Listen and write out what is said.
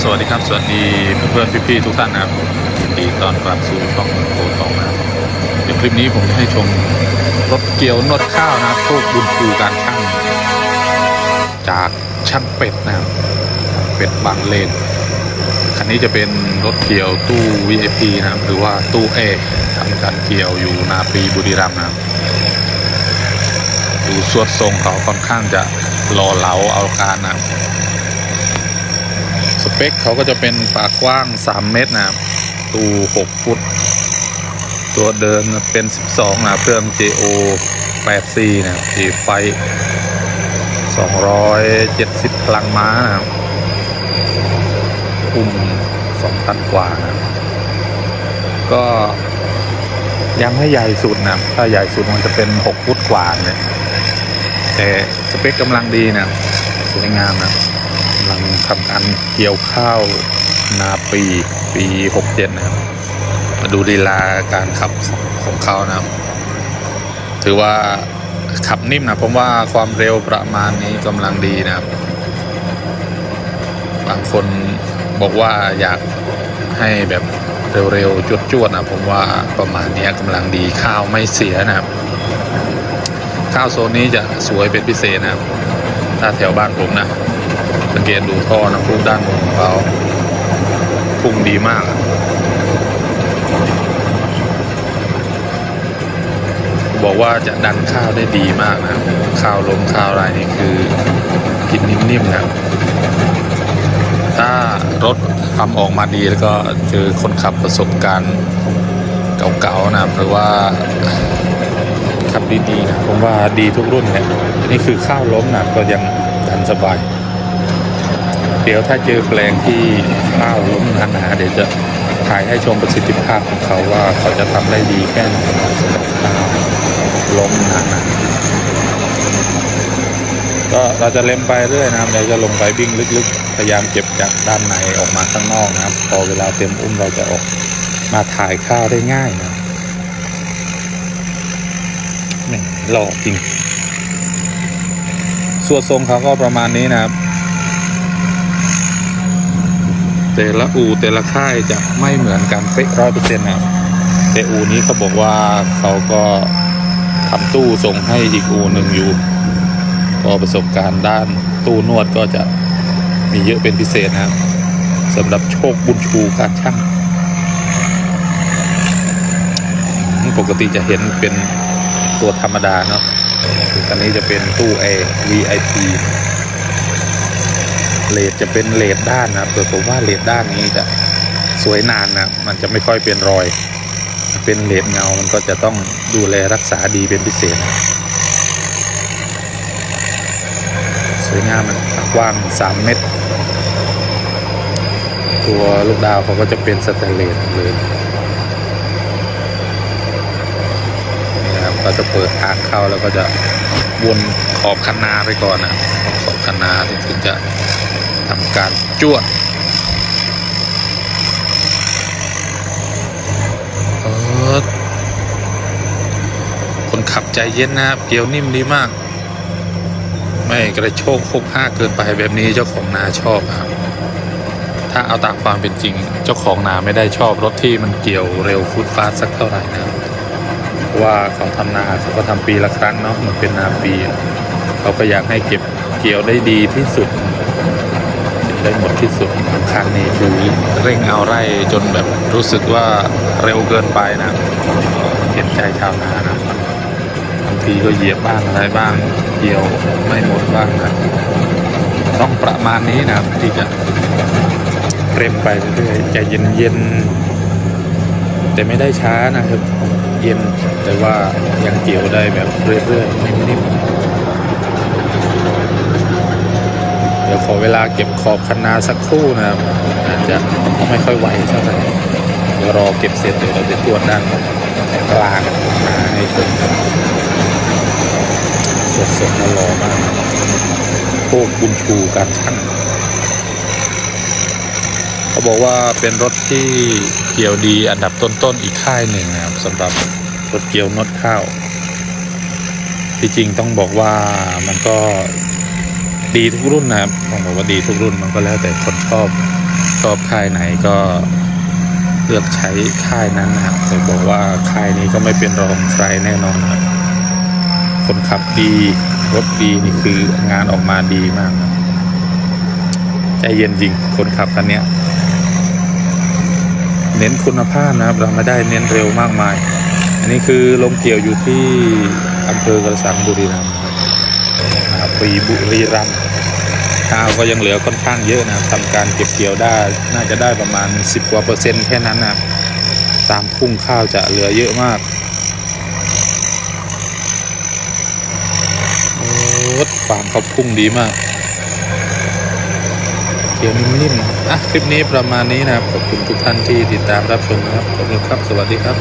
สวัสดีครับ สวัสดีเพื่อนๆพี่ๆทุกท่านนะครับยินดีตอนรับสู่ช่องโคทองนะครับเดี๋ยวคลิปนี้ผมจะให้ชมรถเกี่ยวนวดข้าวนะครับโชคบุญชูการช่าง จากช่างเป็ดนะครับเป็ดบางเลนคันนี้จะเป็นรถเกี่ยวตู้ VIP นะครับ หรือว่าตู้เอทำการเกี่ยวอยู่นาปีบุรีรัมย์นะครับดูสวดทรงเขาค่อนข้างจะหล่อเหลาเอาการนะครับ เปคเขาก็จะเป็นปากกว้าง 3 เมตรนะครับตู6ฟุต ตัวเดินเป็น 12 นะเครื่อง JO 8C นะครับีไฟ 270 พลังม้านะครับอุ้ม2ตันกว่านะก็ยังไม่ใหญ่สุดนะถ้าใหญ่สุดมันจะเป็น 6 ฟุตกว่าเนี่ยแต่สเปคกำลังดีนะสวยงามนะำลังทำการเกี่ยวข้าวนาปีปี67นะครับ มาดูลีลาการขับของของเขานะครับ ถือว่าขับนิ่มนะผมว่าความเร็วประมาณนี้กำลังดีนะครับ บางคนบอกว่าอยากให้แบบเร็วๆจวดๆนะผมว่าประมาณนี้กำลังดีข้าวไม่เสียนะครับ ข้าวโซนนี้จะสวยเป็นพิเศษนะครับ ถ้าแถวบ้านผมนะ สังเกตดูท่อน้ำพุด้านบนของเขาพุ่งดีมากบอกว่าจะดันข้าวได้ดีมากนะข้าวลมข้าวอะไรนี่คือกินนิ่มๆนะครับถ้ารถทำออกมาดีแล้วก็เจอคนขับประสบการณ์เก่าๆนะหรือว่าขับดีๆนะผมว่าดีทุกรุ่นเลยนี่คือข้าวล้มนะก็ยังดันสบาย เดี๋ยวถ้าเจอแปลงที่ข้าวล้มหนาๆเดี๋ยวจะถ่ายให้ชมประสิทธิภาพของเขาว่าเขาจะทำได้ดีแค่ไหนสำหรับข้าวล้มหนาๆก็เราจะเล็มไปเรื่อยนะครับเดี๋ยวจะลงไปวิ่งลึกๆ พยายามเก็บจากด้านในออกมาข้างนอกนะครับ พอเวลาเต็มอุ้มเราจะออกมาถ่ายข้าวได้ง่ายนะหล่อจริงส่วนทรงเขาก็ประมาณนี้นะครับ แต่ละอูแต่ละค่ายจะไม่เหมือนกันเป๊ะร้อยเปอร์เซ็นต์นะแต่อูนี้เขาบอกว่าเขาก็ทำตู้ส่งให้อีกอูหนึ่งอยู่ก็ประสบการณ์ด้านตู้นวดก็จะมีเยอะเป็นพิเศษนะครับสำหรับโชคบุญชูการช่างปกติจะเห็นเป็นตัวธรรมดาเนาะอันนี้จะเป็นตู้ A VIP เลดจะเป็นเลดด้านนะครับแต่ผมว่าเลดด้านนี้จะสวยนานนะมันจะไม่ค่อยเป็นรอย เป็นเลดเงา มันก็จะต้องดูแลรักษาดีเป็นพิเศษ สวยงามมันกว้าง 3 เมตร ตัวลูกดาวเขาก็จะเป็นสแตนเลสเลยนี่ครับเราจะเปิดทางเข้าแล้วก็จะวนขอบคันนาไปก่อนนะขอบคันนาถึงจะ การจวดเออคนขับใจเย็นนะครับเกียวนิ่มดีมาก ไม่กระโชกโคกห้าเกินไปแบบนี้เจ้าของนาชอบครับ ถ้าเอาตามความเป็นจริง เจ้าของนาไม่ได้ชอบรถที่มันเกี่ยวเร็วฟุตฟาสสักเท่าไหร่นะเพราะว่าเขาทำนาเขาก็ทำปีละครั้งเนาะมันเป็นนาปี เขาก็อยากให้เก็บเกี่ยวได้ดีที่สุด ได้หมดที่สุดครั้งนี้คือเร่งเอาไร่จนแบบรู้สึกว่าเร็วเกินไปนะเห็นใจชาวนานะบางทีก็เหยียบบ้างอะไรบ้างเกี่ยวไม่หมดบ้างนะต้องประมาณนี้นะที่จะเร่งไปเรื่อยๆใจเย็นๆแต่ไม่ได้ช้านะครับ เย็นแต่ว่ายังเกี่ยวได้แบบเรื่อยๆนิ่มๆเดี๋ยว ขอเวลาเก็บขอบคันนาสักครู่นะครับอาจจะไม่ค่อยไหวเท่าไหร่เดี๋ยวรอเก็บเสร็จเดี๋ยวเราจะตรวจด้านกลางนาให้ชมสดๆและรอมากโชคบุญชูการช่างเขาบอกว่าเป็นรถที่เกี่ยวดีอันดับต้นๆอีกค่ายหนึ่งนะครับสำหรับรถเกี่ยวนดข้าวที่จริงต้องบอกว่ามันก็ ดีทุกรุ่นนะครับต้องบอกว่าดีทุกรุ่นมันก็แล้วแต่คนชอบชอบค่ายไหนก็เลือกใช้ค่ายนั้นนะครับแต่บอกว่าค่ายนี้ก็ไม่เป็นรองใครแน่นอนครับคนขับดีรถดีนี่คืองานออกมาดีมากใจเย็นจริงคนขับคันเนี้ยเน้นคุณภาพนะครับ เราไม่ได้เน้นเร็วมากมาย อันนี้คือลงเกี่ยวอยู่ที่อำเภอกระสังบุรีรัมย์นะครับนะครับ ปีบุรีรัมย์ข้าวก็ยังเหลือค่อนข้างเยอะนะครับทำการเก็บเกี่ยวได้น่าจะได้ประมาณ 10 กว่าเปอร์เซ็นต์แค่นั้นนะตามพุ่งข้าวจะเหลือเยอะมากโอ้ฟาร์มเขาพุ่งดีมากเกี่ยวนิ่มๆอะคลิปนี้ประมาณนี้นะครับขอบคุณทุกท่านที่ติดตามรับชมนะครับขอบคุณครับสวัสดีครับ